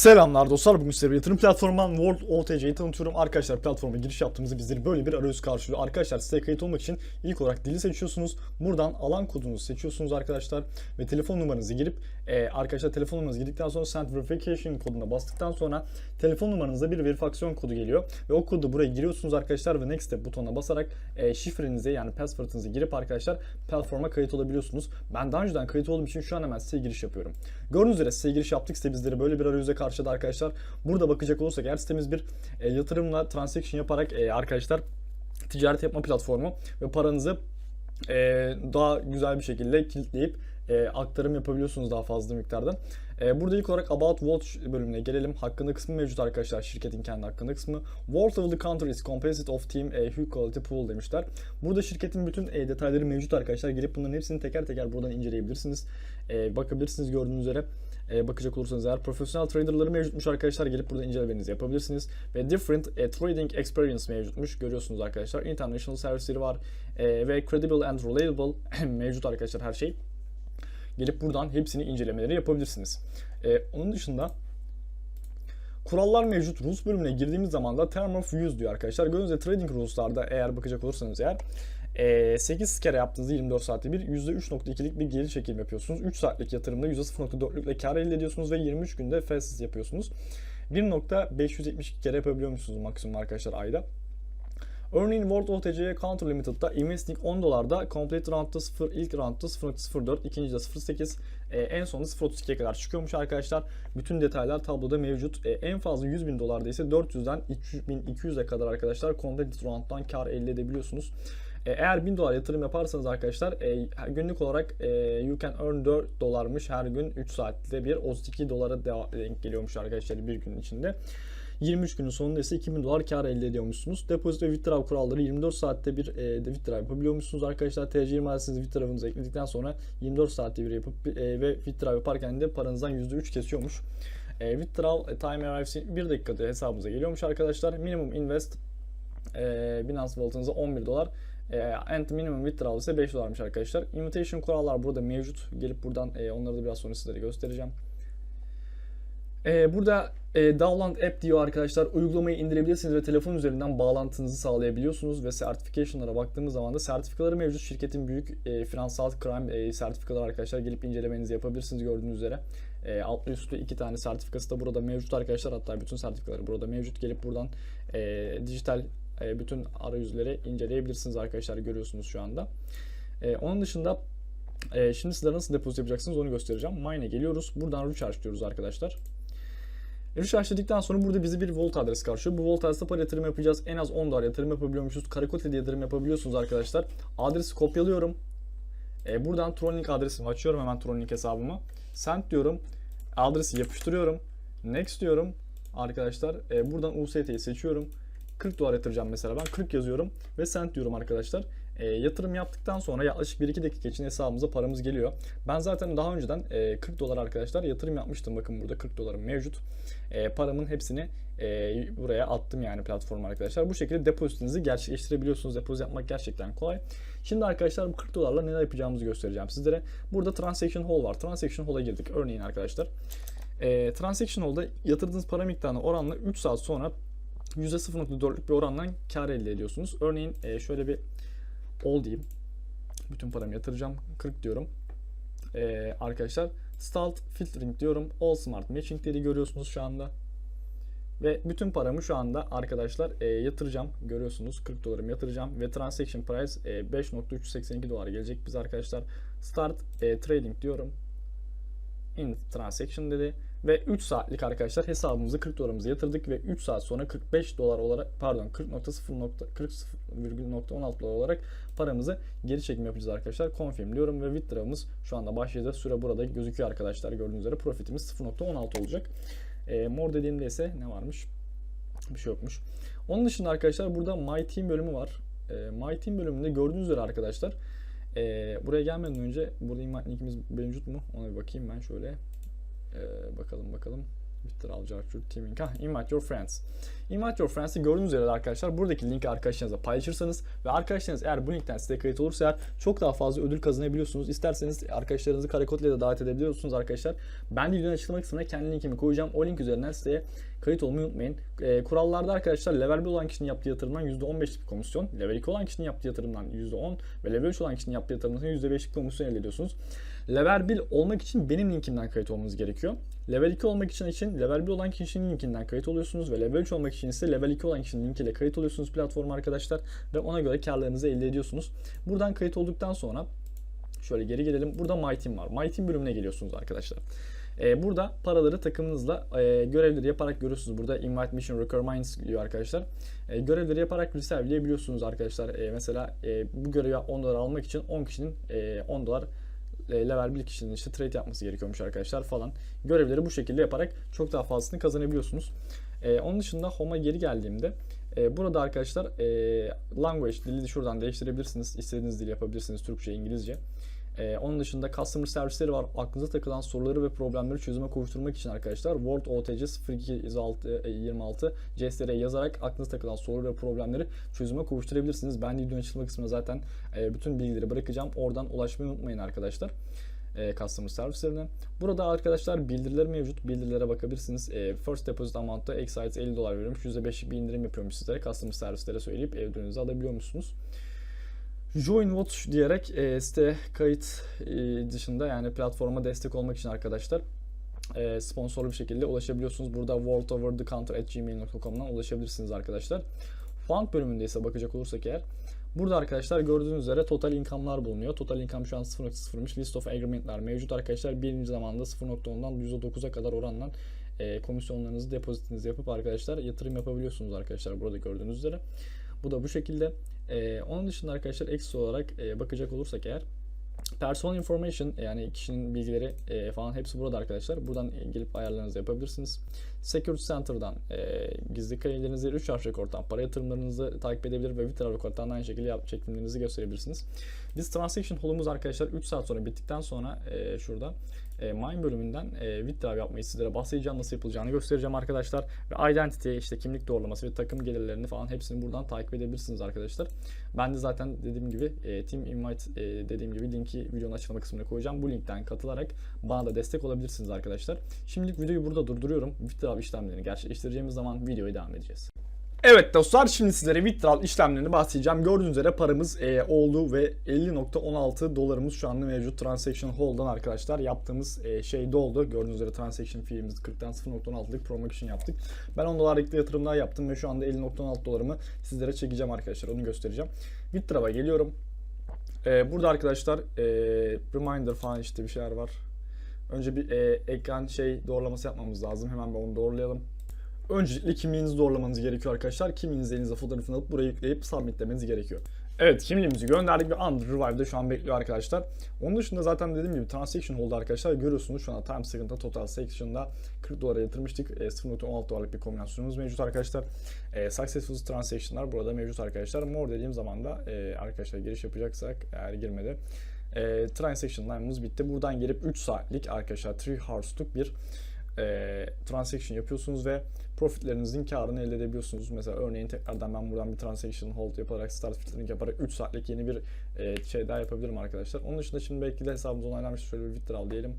Selamlar dostlar. Bugün size bir yatırım platformundan World OTC'yi tanıtıyorum. Arkadaşlar platforma giriş yaptığımızda bizleri böyle bir arayüz karşılıyor. Arkadaşlar size kayıt olmak için ilk olarak dili seçiyorsunuz. Buradan alan kodunuzu seçiyorsunuz arkadaşlar. Ve telefon numaranızı girip e, arkadaşlar telefon numaranızı girdikten sonra Send Verification koduna bastıktan sonra telefon numaranıza bir verifikasyon kodu geliyor. Ve o kodu buraya giriyorsunuz arkadaşlar ve Next Step butonuna basarak e, şifrenizi yani password'ınızı girip arkadaşlar platforma kayıt olabiliyorsunuz. Ben daha önceden kayıt olduğum için şu an hemen size giriş yapıyorum. Gördüğünüz üzere size giriş yaptık. Site bizleri böyle bir arayüze karşıladı arkadaşlar. Burada bakacak olursak eğer sitemiz bir e, yatırımla transaction yaparak e, arkadaşlar ticaret yapma platformu ve paranızı e, daha güzel bir şekilde kilitleyip e, aktarım yapabiliyorsunuz daha fazla miktarda. E, burada ilk olarak About Watch bölümüne gelelim. Hakkında kısmı mevcut arkadaşlar. Şirketin kendi hakkında kısmı. World of the country is composite of team a high quality pool demişler. Burada şirketin bütün e, detayları mevcut arkadaşlar. Gelip bunların hepsini teker teker buradan inceleyebilirsiniz. E, bakabilirsiniz gördüğünüz üzere. E, bakacak olursanız eğer profesyonel traderları mevcutmuş arkadaşlar. Gelip burada incelemenizi yapabilirsiniz. Ve different trading experience mevcutmuş. Görüyorsunuz arkadaşlar. International servisleri var. Ve credible and reliable mevcut arkadaşlar her şey. Gelip buradan hepsini incelemeleri yapabilirsiniz. Ee, onun dışında kurallar mevcut. Rules bölümüne girdiğimiz zaman da Term of Use diyor arkadaşlar. Gibi Trading Rules'larda eğer bakacak olursanız eğer e, 8 kere yaptığınızda 24 saatte bir %3.2'lik bir geri çekim yapıyorsunuz. 3 saatlik yatırımda %0.4'lükle kar elde ediyorsunuz ve 23 günde fast yapıyorsunuz. 1.572 kere yapabiliyormuşsunuz maksimum arkadaşlar ayda. Örneğin World OTC Counter Limited'da investing 10 dolarda complete round'da 0, ilk round'da 0.04, ikinci de 0.8, e, en sonunda 0.32'ye kadar çıkıyormuş arkadaşlar. Bütün detaylar tabloda mevcut. E, en fazla 100 bin dolarda ise 400'den 3200'e kadar arkadaşlar complete round'dan kar elde edebiliyorsunuz. E, eğer 1000 dolar yatırım yaparsanız arkadaşlar e, günlük olarak e, you can earn 4 dolarmış her gün 3 saatte bir 32 dolara denk geliyormuş arkadaşlar bir gün içinde. 23 günün sonunda ise 2000 dolar kar elde ediyormuşsunuz. Depozito ve withdraw kuralları 24 saatte bir e, withdraw yapabiliyormuşsunuz arkadaşlar. TC20 adresinizi withdraw'ınızı ekledikten sonra 24 saatte bir yapıp e, ve withdraw yaparken de paranızdan %3 kesiyormuş. E, withdraw time arrives 1 dakikada hesabınıza geliyormuş arkadaşlar. Minimum invest e, Binance Wallet'ınıza 11 dolar. E, and minimum withdrawal ise 5 dolarmış arkadaşlar. Invitation kurallar burada mevcut. Gelip buradan onları da biraz sonra sizlere göstereceğim. Ee, burada e, Dowland App diyor arkadaşlar. Uygulamayı indirebilirsiniz ve telefon üzerinden bağlantınızı sağlayabiliyorsunuz ve sertifikation'lara baktığımız zaman da sertifikaları mevcut. Şirketin büyük e, finansal crime e, sertifikaları arkadaşlar gelip incelemenizi yapabilirsiniz gördüğünüz üzere. E, altlı üstlü iki tane sertifikası da burada mevcut arkadaşlar. Hatta bütün sertifikaları burada mevcut. Gelip buradan e, dijital e, bütün arayüzleri inceleyebilirsiniz arkadaşlar görüyorsunuz şu anda. E, onun dışında e, şimdi sizlere nasıl depozit yapacaksınız onu göstereceğim. Mine'e geliyoruz. Buradan recharge diyoruz arkadaşlar. Recharge dedikten sonra burada bizi bir Volt adresi karşılıyor. Bu Volt adresine para yatırım yapacağız. En az 10 dolar yatırım yapabiliyormuşuz. Karakote'de yatırım yapabiliyorsunuz arkadaşlar. Adresi kopyalıyorum. E, buradan Trollink adresimi açıyorum hemen Trollink hesabımı. Send diyorum. Adresi yapıştırıyorum. Next diyorum. Arkadaşlar e, buradan UST'yi seçiyorum. 40 dolar yatıracağım mesela ben 40 yazıyorum ve send diyorum arkadaşlar. E, yatırım yaptıktan sonra yaklaşık 1-2 dakika için hesabımıza paramız geliyor. Ben zaten daha önceden e, 40 dolar arkadaşlar yatırım yapmıştım. Bakın burada 40 dolarım mevcut. E, paramın hepsini e, buraya attım yani platforma arkadaşlar. Bu şekilde depozitinizi gerçekleştirebiliyorsunuz. Depozit yapmak gerçekten kolay. Şimdi arkadaşlar bu 40 dolarla neler yapacağımızı göstereceğim sizlere. Burada Transaction Hall var. Transaction Hall'a girdik. Örneğin arkadaşlar. E, Transaction Hall'da yatırdığınız para miktarına oranla 3 saat sonra %0.4'lük bir orandan kar elde ediyorsunuz. Örneğin e, şöyle bir all diyeyim. Bütün paramı yatıracağım. 40 diyorum. E, arkadaşlar Start Filtering diyorum. All Smart Matching'leri görüyorsunuz şu anda. Ve bütün paramı şu anda arkadaşlar e, yatıracağım. Görüyorsunuz 40 dolarımı yatıracağım. Ve Transaction Price e, 5.382 dolar gelecek biz arkadaşlar. Start e, Trading diyorum. In Transaction dedi. Ve 3 saatlik arkadaşlar hesabımızı 40 dolarımızı yatırdık ve 3 saat sonra 45 dolar olarak pardon 40.0.40.16 dolar olarak paramızı geri çekim yapacağız arkadaşlar. Confirm diyorum ve withdraw'ımız şu anda başladı. Süre burada gözüküyor arkadaşlar. Gördüğünüz üzere profitimiz 0.16 olacak. E, more dediğimde ise ne varmış? Bir şey yokmuş. Onun dışında arkadaşlar burada My Team bölümü var. E, My Team bölümünde gördüğünüz üzere arkadaşlar e, buraya gelmeden önce burada invite linkimiz mevcut mu? Ona bir bakayım ben şöyle. Ee, bakalım bakalım. Bitter Alcar Teaming. Ha, invite your friends. Invite Your Friends'i gördüğünüz üzere arkadaşlar buradaki linki arkadaşlarınızla paylaşırsanız ve arkadaşlarınız eğer bu linkten size kayıt olursa eğer çok daha fazla ödül kazanabiliyorsunuz. İsterseniz arkadaşlarınızı karakod ile de davet edebiliyorsunuz arkadaşlar. Ben de videonun açıklama kısmına kendi linkimi koyacağım. O link üzerinden siteye kayıt olmayı unutmayın. E, kurallarda arkadaşlar level 1 olan kişinin yaptığı yatırımdan %15'lik bir komisyon, level 2 olan kişinin yaptığı yatırımdan %10 ve level 3 olan kişinin yaptığı yatırımdan %5'lik komisyon elde ediyorsunuz. Level 1 olmak için benim linkimden kayıt olmanız gerekiyor. Level 2 olmak için için level 1 olan kişinin linkinden kayıt oluyorsunuz ve level 3 olmak için ise level 2 olan kişinin linkiyle kayıt oluyorsunuz platforma arkadaşlar ve ona göre karlarınızı elde ediyorsunuz. Buradan kayıt olduktan sonra şöyle geri gelelim. Burada My Team var. My Team bölümüne geliyorsunuz arkadaşlar. Ee, burada paraları takımınızla e, görevleri yaparak görüyorsunuz. Burada Invite Mission Requirements diyor arkadaşlar. E, görevleri yaparak reserveleyebiliyorsunuz arkadaşlar. E, mesela bu görevi 10 dolar almak için 10 kişinin e, 10 dolar level 1 kişinin işte trade yapması gerekiyormuş arkadaşlar falan. Görevleri bu şekilde yaparak çok daha fazlasını kazanabiliyorsunuz. E, onun dışında Home'a geri geldiğimde e, burada arkadaşlar e, language dili şuradan değiştirebilirsiniz. İstediğiniz dili yapabilirsiniz. Türkçe, İngilizce. Ee, onun dışında customer servisleri var. Aklınıza takılan soruları ve problemleri çözüme kavuşturmak için arkadaşlar Word OTC 0226 CSR'ye yazarak aklınıza takılan soru ve problemleri çözüme kavuşturabilirsiniz. Ben de videonun açılma kısmına zaten e, bütün bilgileri bırakacağım. Oradan ulaşmayı unutmayın arkadaşlar e, customer servislerine. Burada arkadaşlar bildiriler mevcut. Bildirilere bakabilirsiniz. E, first deposit amount'ta Excite 50 dolar veriyormuş. %5'lik bir indirim yapıyormuş sizlere. Customer servislere söyleyip ev alabiliyor musunuz? Join Watch diyerek e, site kayıt e, dışında yani platforma destek olmak için arkadaşlar e, sponsorlu bir şekilde ulaşabiliyorsunuz. Burada worldoverthecounter.gmail.com'dan ulaşabilirsiniz arkadaşlar. Fund bölümünde ise bakacak olursak eğer Burada arkadaşlar gördüğünüz üzere total income'lar bulunuyor. Total income şu an 0.0'mış. List of agreement'lar mevcut arkadaşlar. Birinci zamanda 0.10'dan %9'a kadar oranla e, komisyonlarınızı, depozitinizi yapıp arkadaşlar yatırım yapabiliyorsunuz arkadaşlar burada gördüğünüz üzere. Bu da bu şekilde. Ee, onun dışında arkadaşlar ekstra olarak e, bakacak olursak eğer Personal information yani kişinin bilgileri e, falan hepsi burada arkadaşlar. Buradan gelip ayarlarınızı yapabilirsiniz. Security Center'dan e, gizli kayıtlarınızı 3 harf rekorttan para yatırımlarınızı takip edebilir ve Vitra rekorttan aynı şekilde yap, çekimlerinizi gösterebilirsiniz. Biz transaction holumuz arkadaşlar 3 saat sonra bittikten sonra e, şurada e, mine bölümünden e, withdraw yapmayı sizlere bahsedeceğim. Nasıl yapılacağını göstereceğim arkadaşlar. Ve identity işte kimlik doğrulaması ve takım gelirlerini falan hepsini buradan takip edebilirsiniz arkadaşlar. Ben de zaten dediğim gibi e, Team Invite e, dediğim gibi linki videonun açıklama kısmına koyacağım. Bu linkten katılarak bana da destek olabilirsiniz arkadaşlar. Şimdilik videoyu burada durduruyorum. Withdraw işlemlerini gerçekleştireceğimiz zaman videoya devam edeceğiz. Evet dostlar şimdi sizlere withdrawal işlemlerini bahsedeceğim. Gördüğünüz üzere paramız e, oldu ve 50.16 dolarımız şu anda mevcut transaction hold'dan arkadaşlar yaptığımız e, şey doldu. Gördüğünüz üzere transaction fee'imiz 40'tan 0.16'lık promotion yaptık. Ben 10 dolarlık yatırımlar yaptım ve şu anda 50.16 dolarımı sizlere çekeceğim arkadaşlar. Onu göstereceğim. Withdraw'a geliyorum. E, burada arkadaşlar e, reminder falan işte bir şeyler var. Önce bir e, ekran şey doğrulaması yapmamız lazım. Hemen bir onu doğrulayalım. Öncelikle kimliğinizi doğrulamanız gerekiyor arkadaşlar. Kimliğinizi elinize fotoğrafını alıp buraya yükleyip submit demeniz gerekiyor. Evet kimliğimizi gönderdik ve Under Revive'de şu an bekliyor arkadaşlar. Onun dışında zaten dediğim gibi transaction oldu arkadaşlar. Görüyorsunuz şu anda time second'da total section'da 40 dolara yatırmıştık. E, 0.16 dolarlık bir kombinasyonumuz mevcut arkadaşlar. E, successful transaction'lar burada mevcut arkadaşlar. More dediğim zaman da e, arkadaşlar giriş yapacaksak eğer girmedi. E, transaction line'ımız bitti. Buradan gelip 3 saatlik arkadaşlar 3 hours'luk bir e, transaction yapıyorsunuz ve profitlerinizin karını elde edebiliyorsunuz. Mesela örneğin tekrardan ben buradan bir transaction hold yaparak start filtering yaparak 3 saatlik yeni bir e, şey daha yapabilirim arkadaşlar. Onun dışında şimdi belki de hesabımız onaylanmış. Şöyle bir withdrawal diyelim.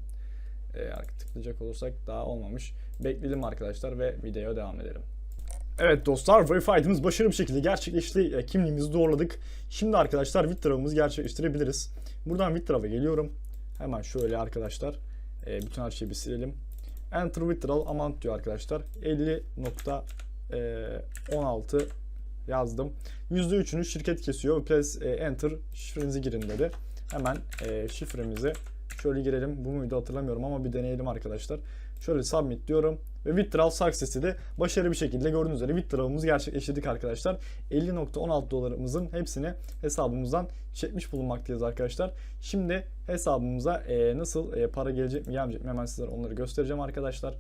E, tıklayacak olursak daha olmamış. Bekleyelim arkadaşlar ve videoya devam edelim. Evet dostlar Verified'imiz başarılı bir şekilde gerçekleşti. E, kimliğimizi doğruladık. Şimdi arkadaşlar withdraw'ımızı gerçekleştirebiliriz. Buradan withdraw'a geliyorum. Hemen şöyle arkadaşlar e, bütün her şeyi bir silelim. Enter withdrawal amount diyor arkadaşlar. 50.16 yazdım. %3'ünü şirket kesiyor. Press enter şifrenizi girin dedi. Hemen e, şifremizi şöyle girelim. Bu muydu hatırlamıyorum ama bir deneyelim arkadaşlar. Şöyle submit diyorum. Ve withdrawal success'i de başarılı bir şekilde gördüğünüz üzere withdrawal'ımızı gerçekleştirdik arkadaşlar. 50.16 dolarımızın hepsini hesabımızdan çekmiş bulunmaktayız arkadaşlar. Şimdi hesabımıza e, nasıl e, para gelecek mi gelmeyecek mi hemen sizlere onları göstereceğim arkadaşlar.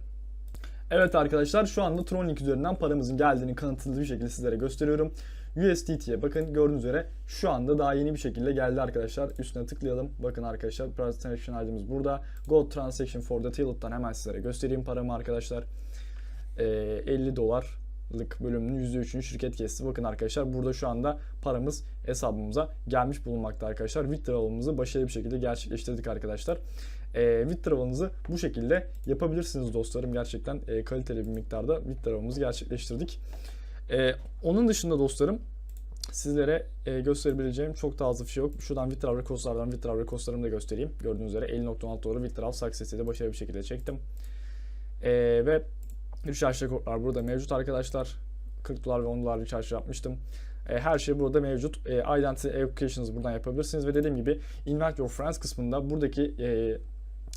Evet arkadaşlar şu anda Tronlink üzerinden paramızın geldiğini kanıtlı bir şekilde sizlere gösteriyorum. USDT'ye bakın gördüğünüz üzere şu anda daha yeni bir şekilde geldi arkadaşlar. Üstüne tıklayalım. Bakın arkadaşlar transaction ID'miz burada. Go transaction for the tilt'tan hemen sizlere göstereyim paramı arkadaşlar. Ee, 50 dolar lık bölümünün %3'ünü şirket kesti. Bakın arkadaşlar burada şu anda paramız hesabımıza gelmiş bulunmakta arkadaşlar. Withdrawal'ımızı başarılı bir şekilde gerçekleştirdik arkadaşlar. E, withdrawal'ınızı bu şekilde yapabilirsiniz dostlarım. Gerçekten e, kaliteli bir miktarda withdrawal'ımızı gerçekleştirdik. E, onun dışında dostlarım sizlere e, gösterebileceğim çok da fazla bir şey yok. Şuradan Withdraw Record'lardan Withdraw Record'larımı da göstereyim. Gördüğünüz üzere 50.16 doğru Withdraw Success'i de başarılı bir şekilde çektim. E, ve recharge rekortlar burada mevcut arkadaşlar. 40 dolar ve 10 dolar recharge yapmıştım. E, her şey burada mevcut. E, Identity Evocation'ınızı buradan yapabilirsiniz ve dediğim gibi Invite Your Friends kısmında buradaki e,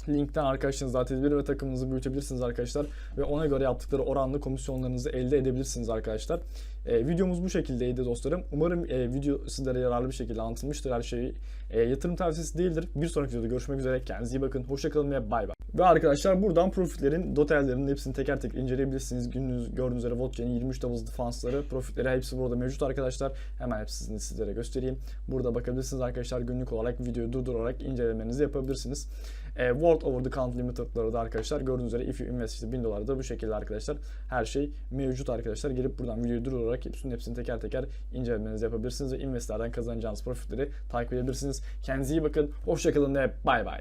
linkten arkadaşlarınızı davet edebilir ve takımınızı büyütebilirsiniz arkadaşlar. Ve ona göre yaptıkları oranlı komisyonlarınızı elde edebilirsiniz arkadaşlar. E, videomuz bu şekildeydi dostlarım. Umarım e, video sizlere yararlı bir şekilde anlatılmıştır her şeyi. E, yatırım tavsiyesi değildir. Bir sonraki videoda görüşmek üzere. Kendinize iyi bakın. Hoşçakalın ve bay bay. Ve arkadaşlar buradan profitlerin, dotellerin hepsini teker teker inceleyebilirsiniz. Gününüz gördüğünüz üzere Vodka'nın 23 double defansları, profitleri hepsi burada mevcut arkadaşlar. Hemen hepsini sizlere göstereyim. Burada bakabilirsiniz arkadaşlar. Günlük olarak videoyu durdurarak incelemenizi yapabilirsiniz. E, World Over the Count Limited'ları da arkadaşlar gördüğünüz üzere if you invest işte 1000 dolar da bu şekilde arkadaşlar. Her şey mevcut arkadaşlar. Gelip buradan videoyu durdurarak hepsinin hepsini teker teker incelemenizi yapabilirsiniz ve investlerden kazanacağınız profitleri takip edebilirsiniz. Kendinize iyi bakın. Hoşçakalın ve bay bay.